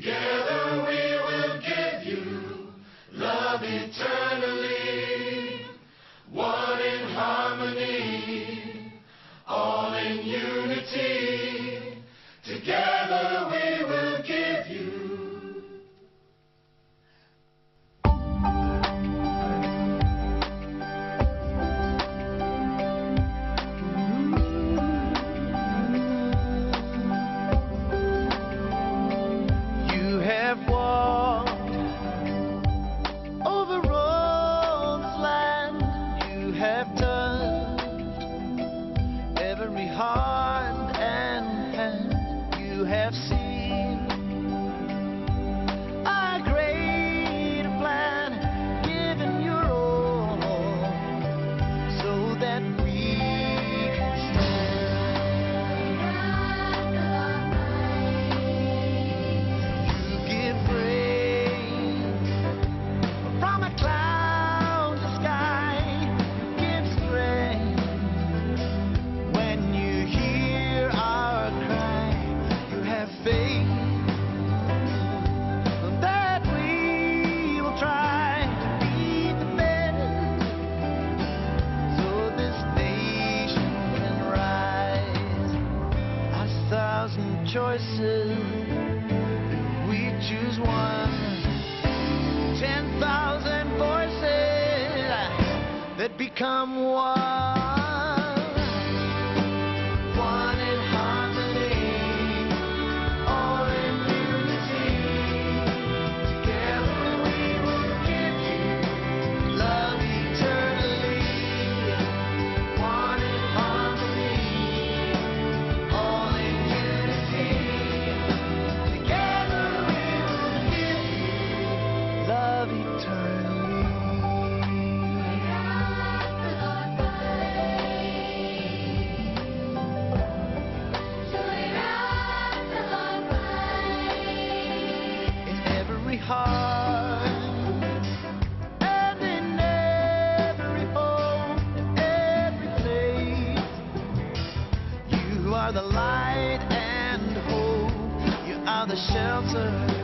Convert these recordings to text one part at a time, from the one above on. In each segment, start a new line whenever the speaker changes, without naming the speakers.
together. That become one. Are the light and hope. You are the shelter.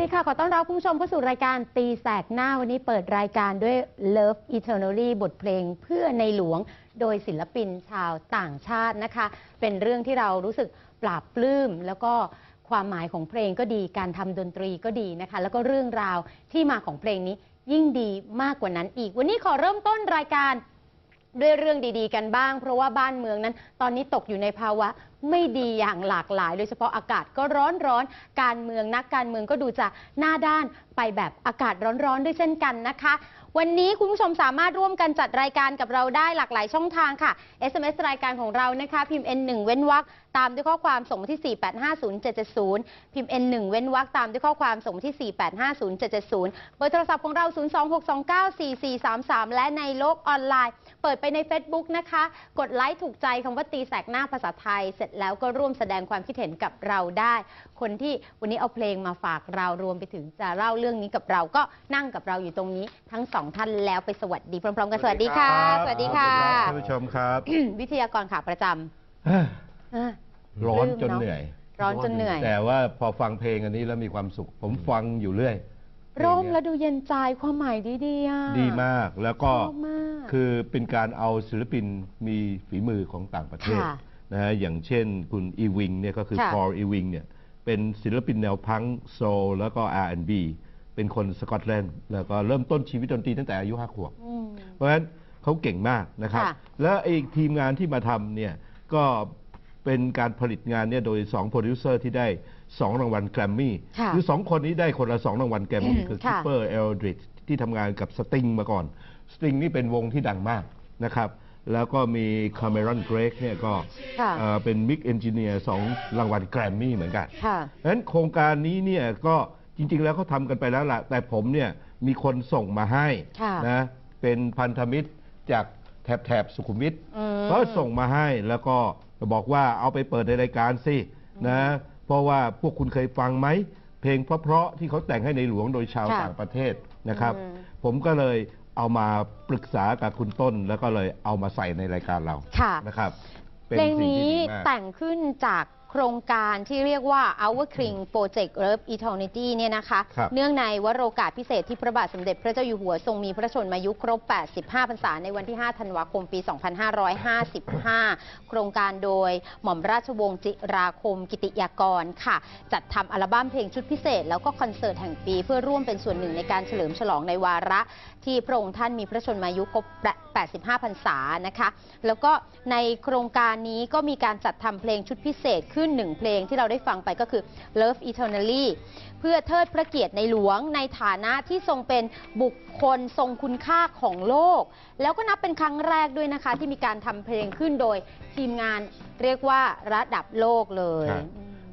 ดีค่ะ ขอต้อนรับคุณผู้ชมเข้าสู่รายการตีแสกหน้าวันนี้เปิดรายการด้วย Love Eternally บทเพลงเพื่อในหลวง โดยศิลปินชาวต่างชาตินะคะ เป็นเรื่องที่เรารู้สึกปราบปลื้ม แล้วก็ความหมายของเพลงก็ดีการทำดนตรีก็ดีนะคะ แล้วก็เรื่องราวที่มาของเพลงนี้ยิ่งดีมากกว่านั้นอีก วันนี้ขอเริ่มต้นรายการด้วยเรื่องดีๆ กันบ้าง เพราะว่าบ้านเมืองนั้น ตอนนี้ตกอยู่ในภาวะ ไม่ดีอย่างหลากหลาย โดยเฉพาะอากาศก็ร้อนร้อนๆการเมืองนักการเมืองก็ดูจะหน้าด้านไปแบบอากาศร้อนๆด้วยเช่นกันนะคะ วันนี้คุณผู้ชมสามารถร่วมกันจัดรายการกับเราได้หลากหลายช่องทางค่ะ SMS รายการของเรานะคะ พิมพ์ N1 เว้นวรรคตามด้วยข้อความส่งมาที่ 4850770 พิมพ์ N1 เว้นวรรคตามด้วยข้อความส่งมาที่ 4850770 เบอร์โทรศัพท์ของเรา 026294433 และในโลกออนไลน์ เปิดไปใน Facebook นะคะ กดไลค์ถูกใจคำว่าตีแสกหน้าภาษาไทย เสร็จแล้วก็ร่วมแสดงความคิดเห็นกับเราได้ คนที่วันนี้เอาเพลงมาฝากเรารวมไปถึงจะเล่าเรื่องนี้กับเราก็นั่งกับเราอยู่ตรงนี้ทั้งสองท่านแล้วไปสวัสดีพร้อมๆกันสวัสดีค่ะ สวัสดีค่ะ
ท่านผู้ชมครับ
วิทยากรข่าวประจำ อะ
ร้อนจน
ลืมเนอะ
เหนื่อย
ร้อนจนเหนื่อย
แต่ว่าพอฟังเพลงอันนี้แล้วมีความสุข ผมฟังอยู่เรื่อย
ร่ม
เพลง
แล้ว
เนี้ย
ดูเย็นใจความหมายดีๆอะ
ดีมากแล้วก็
ชอบมาก
คือเป็นการเอาศิลปินมีฝีมือของต่างประเทศ
ค่ะ
นะฮะอย่างเช่นคุณอีวิงเนี่ยก็คือ
ค่ะ
พอลอีวิงเนี่ยเป็นศิลปินแนวพังโซลแล้วก็ R&B เป็นคนสกอตแลนด์แล้วก็เริ่มต้นชีวิตดนตรีตั้งแต่อายุห้าขวบ
อืม
เพราะฉะนั้นเขาเก่งมากนะครับ
ค่ะ
แล้วไอ้ทีมงานที่มาทำเนี่ยก็ เป็นการผลิตงานเนี่ยโดย 2 โปรดิวเซอร์ที่ได้ 2 รางวัลแกรมมี่
ค่ะ
คือ 2 คนนี้ได้คนละ 2 รางวัลแกรมมี่
อืม
คือ
ค่ะ
คิปเปอร์เอลดริดที่ทำงานกับสติงมาก่อนสติงนี่เป็นวงที่ดังมากนะครับแล้วก็มีคาเมรอนเกรกเนี่ยก็
ค่ะ
เอ่อเป็นมิกเอนจิเนียร์สองรางวัลแกรมมี่เหมือนกัน
ค่ะ
เพราะฉะนั้นโครงการนี้เนี่ยก็จริง ๆ แล้วเขาทำกันไปแล้วล่ะ แต่ผมเนี่ยมีคนส่งมาให้
ค่ะ
นะเป็นพันธมิตรจากแถบแถบสุขุมวิท
อืม
เขาส่งมาให้แล้วก็ บอกว่าเอาไปเปิดในรายการสินะเพราะว่าพวกคุณเคยฟังไหม เพลงเพราะๆที่เขาแต่งให้ในหลวงโดยชาว
ค่ะ
ต่างประเทศนะครับ
อืม
ผมก็เลยเอามาปรึกษากับคุณต้น แล้วก็เลยเอามาใส่ในรายการเรา
ค่ะ
นะครับ
เพลง
สิ่
นี้
ที่ดีมาก
แต่งขึ้นจาก โครงการที่เรียกว่า Our King Project Love Eternity เนี่ยนะคะ
ครับ
เนื่องในวโรกาสพิเศษที่พระบาทสมเด็จพระเจ้าอยู่หัวทรงมีพระชนมายุครบ 85 พรรษาในวันที่ 5 ธันวาคม ปี 2555 โครงการโดยหม่อมราชวงศ์จิราคมกิติยากรค่ะ จัดทำอัลบั้มเพลงชุดพิเศษ แล้วก็คอนเสิร์ตแห่งปีเพื่อร่วมเป็นส่วนหนึ่งในการเฉลิมฉลองในวาระ ที่พระองค์ท่านมีพระชนมายุครบ 85 พรรษานะคะ แล้วก็ในโครงการนี้ก็มีการจัดทำเพลงชุดพิเศษขึ้นหนึ่งเพลงที่เราได้ฟังไปก็คือ Love Eternally เพื่อเทิดพระเกียรติในหลวงในฐานะที่ทรงเป็นบุคคลทรงคุณค่าของโลก แล้วก็นับเป็นครั้งแรกด้วยนะคะ ที่มีการทำเพลงขึ้นโดยทีมงานเรียกว่าระดับโลกเลย
ครับ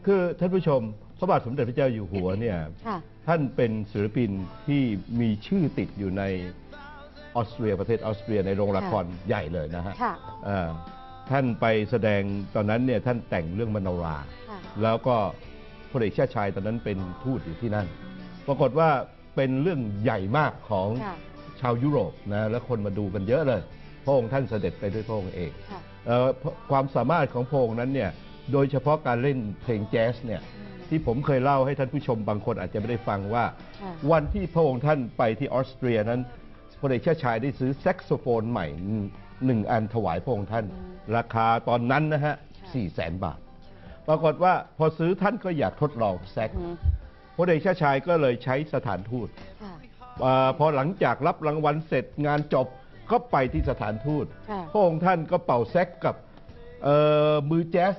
คือท่านผู้ชมพระบาทสมเด็จพระเจ้าอยู่หัวเนี่ย
ค่ะ
ท่านเป็นศิลปินที่มีชื่อติดอยู่ในออสเตรียประเทศออสเตรียในโรงละครใหญ่เลยนะฮะ
ค่ะ
อ่า ท่านไปแสดงตอนนั้นเนี่ยท่านแต่งเรื่องมโนรา
ค่ะ
แล้วก็พลเอกชาติชายตอนนั้นเป็นทูตอยู่ที่นั่น ปรากฏว่าเป็นเรื่องใหญ่มากของ
ค่ะ
ชาวยุโรปนะและคนมาดูกันเยอะเลยพระองค์ท่านเสด็จไปด้วยพระองค์เอง
ค่ะ
เอ่อความสามารถของพระองค์นั้นเนี่ย โดยเฉพาะการเล่นเพลงแจ๊สเนี่ย ที่ผมเคยเล่าให้ท่านผู้ชมบางคนอาจจะไม่ได้ฟังว่า
ค่ะ
วันที่พระองค์ท่านไปที่ออสเตรียนั้นพลเอกชาติชายได้ซื้อแซกโซโฟนใหม่ หนึ่งอันถวายพระองค์ท่าน
อืม
ราคาตอนนั้นนะฮะ
ค่ะ
สี่แสนบาท ปรากฏว่าพอซื้อท่านก็อยากทดลองแซก
อืม
พลเอกชาติชายก็เลยใช้สถานทูต
ค่ะ
เออพอหลังจากรับรางวัลเสร็จงานจบก็ไปที่สถานทูต
ค่ะ
พระองค์ท่านก็เป่าแซกกับเอ่อมือแจ๊ส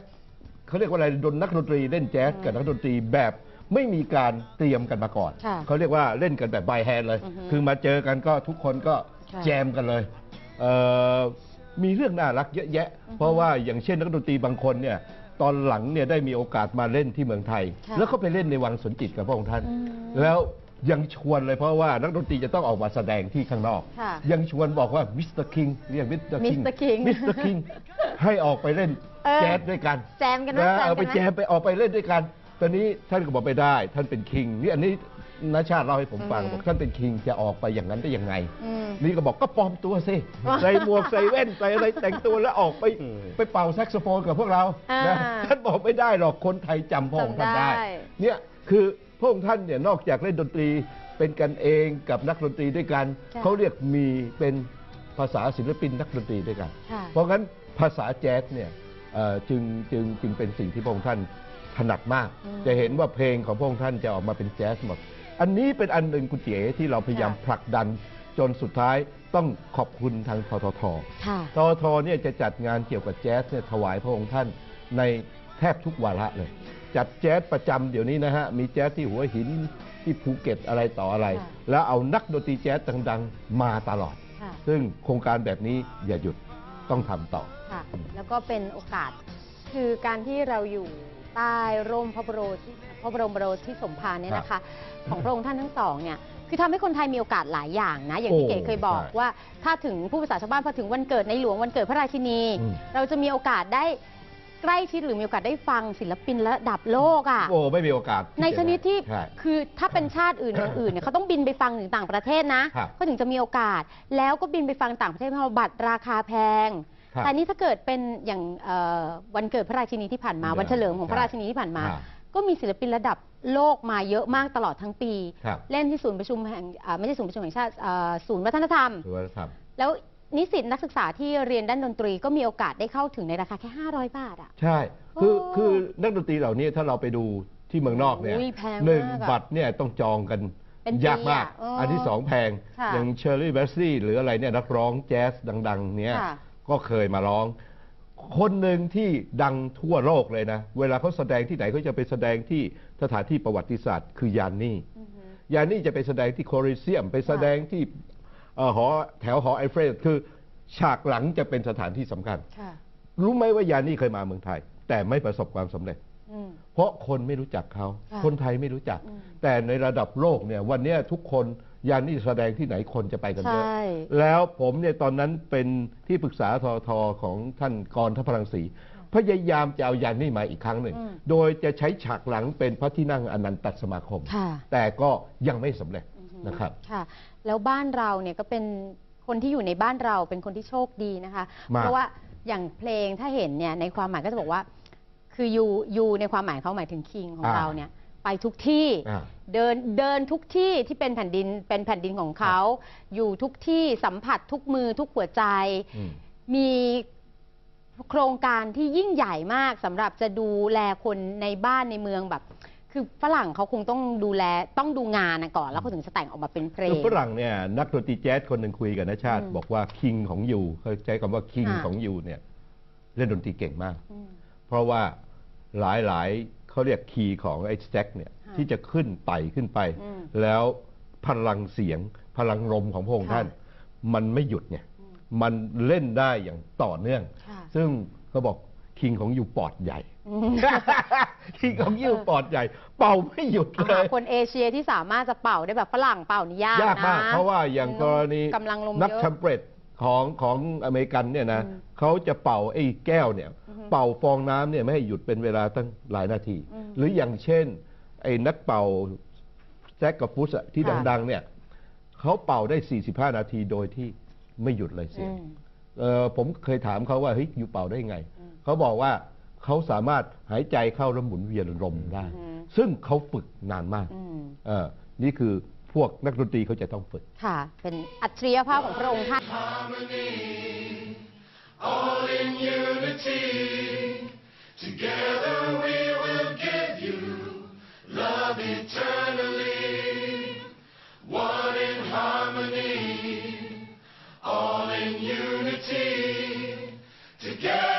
เขาเรียกว่าอะไรดนนักดนตรีเล่นแจ๊สกับนักดนตรีแบบไม่มีการเตรียมกันมาก่อน
ค่ะ
เขาเรียกว่าเล่นกันแบบบายแฮนเลย
อือฮึ
คือมาเจอกันก็ทุกคนก็
ค่ะ
แจมกันเลยเอ่อ มีเรื่องน่ารักเยอะแยะ เพราะว่าอย่างเช่นนักดนตรีบางคนเนี่ยตอนหลังเนี่ยได้มีโอกาสมาเล่นที่เมืองไทย
ค่ะ
แล้วก็ไปเล่นในวังสนจิตกับพระองค์ท่าน
อืม
แล้วยังชวนเลยเพราะว่านักดนตรีจะต้องออกมาแสดงที่ข้างนอก
ค่ะ
ยังชวนบอกว่ามิสเตอร์คิงเรียกมิสเตอร์คิง
Mr. King
มิสเตอร์คิงให้ออกไปเล่น
เออ
แจ๊สด้วยกัน
แจมกันนะ
นะ
แจม
เอา
กั
ไป
นนะ
แจมไปออกไปเล่นด้วยกัน ตอนนี้ท่านก็บอกไม่ได้ ท่านเป็นคิงนี่อันนี้ นาชาติเล่าให้ผมฟัง
อืม
บอกท่านเป็นคิงจะออกไปอย่างนั้นได้ยังไง
อืม
นี่ก็บอกก็ปลอมตัวสิ ใส่หมวกใส่แว่นใส่อะไรแต่งตัวแล้วออกไปไปเป่าแซกโซโฟนกับพวกเรา
อ่า
นะท่านบอกไม่ได้หรอกคนไทยจำพระองค์ท่านได้
จำได้
เนี่ยคือพระองค์ท่านเนี่ยนอกจากเล่นดนตรีเป็นกันเองกับนักดนตรีด้วยกัน
ค่ะ
เขาเรียกมีเป็นภาษาศิลปินนักดนตรีด้วยกัน
ค่ะ
เพราะงั้นภาษาแจ๊สเนี่ยเอ่อจึงจึงจึงเป็นสิ่งที่พระองค์ท่านถนัดมาก
อืม
จะเห็นว่าเพลงของพระองค์ท่านจะออกมาเป็นแจ๊สหมด อันนี้เป็นอันหนึ่งกุณเจ๋ที่เราพยายาม
ค่ะ
ผลักดันจนสุดท้ายต้องขอบคุณทางททท
ค่ะ
ทททเนี่ยจะจัดงานเกี่ยวกับแจ๊สเนี่ยถวายพระองค์ท่านในแทบทุกวาระเลย จัดแจ๊สประจำเดี๋ยวนี้นะฮะ มีแจ๊สที่หัวหินที่ภูเก็ตอะไรต่ออะไร
ค่ะ
แล้วเอานักดนตรีแจ๊สดังๆมาตลอด
ค่ะ
ซึ่งโครงการแบบนี้อย่าหยุดต้องทำต่อ
ค่ะแล้วก็เป็นโอกาสคือการที่เราอยู่ ใต้ร่มพระบรมที่พระบรมโรที่สมภารเนี่ยนะคะ ของพระองค์ท่านทั้งสองเนี่ยคือทำให้คนไทยมีโอกาสหลายอย่างนะ อย่างที่
โอ้
เก๋เคยบอก
ใช่
ว่าถ้าถึงผู้ภาษาชาวบ้านพอถึงวันเกิดในหลวงวันเกิดพระราชินี
อืม
เราจะมีโอกาสได้ใกล้ชิดหรือมีโอกาสได้ฟังศิลปินระดับโลกอะ
โอ้ไม่มีโอกาส
ในชนิดที่
ใช่
คือถ้าเป็นชาติอื่นเมืองอื่นเนี่ยเขาต้องบินไปฟังถึงต่างประเทศนะครับเขาถึงจะมีโอกาส แล้วก็บินไปฟังต่างประเทศเพราะบัตรราคาแพง
ครับ
แต่นี่ถ้าเกิดเป็นอย่างเอ่อวันเกิดพระราชินีที่ผ่านมา
ใช่
วันเฉลิมของพระราชินีที่ผ่านมา
ครับ
ก็มีศิลปินระดับโลกมาเยอะมากตลอดทั้งปี
ครับ
เล่นที่ศูนย์ประชุมแห่งอ่าไม่ใช่ศูนย์ประชุมแห่งชาติอ่าศูนย์วัฒนธรรม
ถือว่าท
แล้วนิสิตนักศึกษาที่เรียนด้านดนตรีก็มีโอกาสได้เข้าถึงในราคาแค่ 500 บาทอะำ
ใช่ คือ
โอ้
คือนักดนตรีเหล่านี้ถ้าเราไปดูที่เมืองนอกเนี่ย
อุ้ยแพง
หนึ่ง
มากอะ
บัตรเนี่ยต้องจองกัน
เป็นปี
ยากมาก
อะเอออั
อันที่สองแพง
ค่ะ
อย่างเชอร์รี่เบสซี่หรืออะไรเนี่ยนักร้องแจ๊สดัง ๆ เนี่ย
ค่ะ
ก็เคยมาร้อง คนหนึ่งที่ดังทั่วโลกเลยนะ เวลาเขาแสดงที่ไหนเขาจะไปแสดงที่สถานที่ประวัติศาสตร์ คือยานนี่
อือฮึ
ยานนี่จะไปแสดงที่โคริเซียม ไปแสดงที่เอ่อหอแถวหอไอเฟลคือฉากหลังจะเป็นสถานที่สำคัญ
ค่ะ
รู้ไหมว่ายานนี่เคยมาเมืองไทย แต่ไม่ประสบความสำเร็จ
อืม
เพราะคนไม่รู้จักเขา
ค่ะ
คนไทยไม่รู้จัก
อืม
แต่ในระดับโลกเนี่ยวันเนี้ยทุกคน ยานนี่แสดงที่ไหนคนจะไปกันเยอะ
ใช่
แล้วผมเนี่ยตอนนั้นเป็นที่ปรึกษาทอทอของท่านกรทัพพลังศรีพพยายามจะเอายันนี่มาอีกครั้งหนึ่ง
อืม
โดยจะใช้ฉากหลังเป็นพระที่นั่งอนันตสมาคม
ค่ะ
แต่ก็ยังไม่สำเร็จนะครับ
ค่ะ แล้วบ้านเราเนี่ยก็เป็นคนที่อยู่ในบ้านเราเป็นคนที่โชคดีนะคะ
มาก
เพราะว่าอย่างเพลงถ้าเห็นเนี่ยในความหมายก็จะบอกว่า คือยูยูในความหมายเขาหมายถึงคิงของ
อ่า
เราเนี่ย ไปทุกที่
อ่า
เดินเดินทุกที่ที่เป็นแผ่นดินเป็นแผ่นดินของเขา อยู่ทุกที่สัมผัสทุกมือทุกหัวใจ
อืม
มีโครงการที่ยิ่งใหญ่มากสำหรับจะดูแลคนในบ้านในเมืองแบบคือฝรั่งเขาคงต้องดูแลต้องดูงานนะก่อน แล้วเขาถึงจะแต่งออกมาเป็นเพล
คื
ง
อฝรั่งเนี่ยนักดนตรีแจ๊สคนหนึ่งคุยกับนชาติ
อืม
บอกว่าคิงของยูเขาใช้คำว่าคิง
ค่ะ
ของยูเนี่ยเล่นดนตรีเก่งมาก
อืม
เพราะว่าหลายหลายๆ เขาเรียกคีย์ของไอ้แจ็คเนี่ย
ค่ะ
ที่จะขึ้นไต่ขึ้นไป
อืม
แล้วพลังเสียงพลังลมของพระองค์
ค่ะ
ท่าน มันไม่หยุดไงมันเล่นได้อย่างต่อเนื่อง
ค่ะ
ซึ่งเขาบอกคิงของยูปอดใหญ่
อืม
คิงของยูปอดใหญ่ เป่าไม่หยุดเล
หายคนเอเชียที่สามารถจะเป่าได้แบบฝรั่งเป่านี่ยาก
ยากมาก
นะ
เพราะว่าอย่างกรณี
กำลังลม
นัก
เยอะ
แชมเปรตของของอเมริกันเนี่ยนะ
อืม
เขาจะเป่าไอ้แก้วเนี่ย
อือฮึ
เป่าฟองน้ำเนี่ยไม่ให้หยุดเป็นเวลาตั้งหลายนาที
อืม
หรืออย่างเช่น ไอ้นักเป่าแจ็คกับฟุสอะที่
ค่ะ
ดังๆเนี่ยเขาเป่าได้ 45 นาทีโดยที่ไม่หยุดเลยเสียง
อืม
เออผมเคยถามเขาว่าเฮ้ยอยู่เป่าได้ไง
อืม
เขาบอกว่าเขาสามารถหายใจเข้าแล้วหมุนเวียนลมได้
อืม
ซึ่งเขาฝึกนานมาก
อืม
เออนี่คือพวกนักดนตรีเขาจะต้องฝึก
ค่ะ เป็นอัจฉริยภาพของพระองค์ท่าน
all in unity. Together we will give you love eternally, one in harmony, all in unity. Together.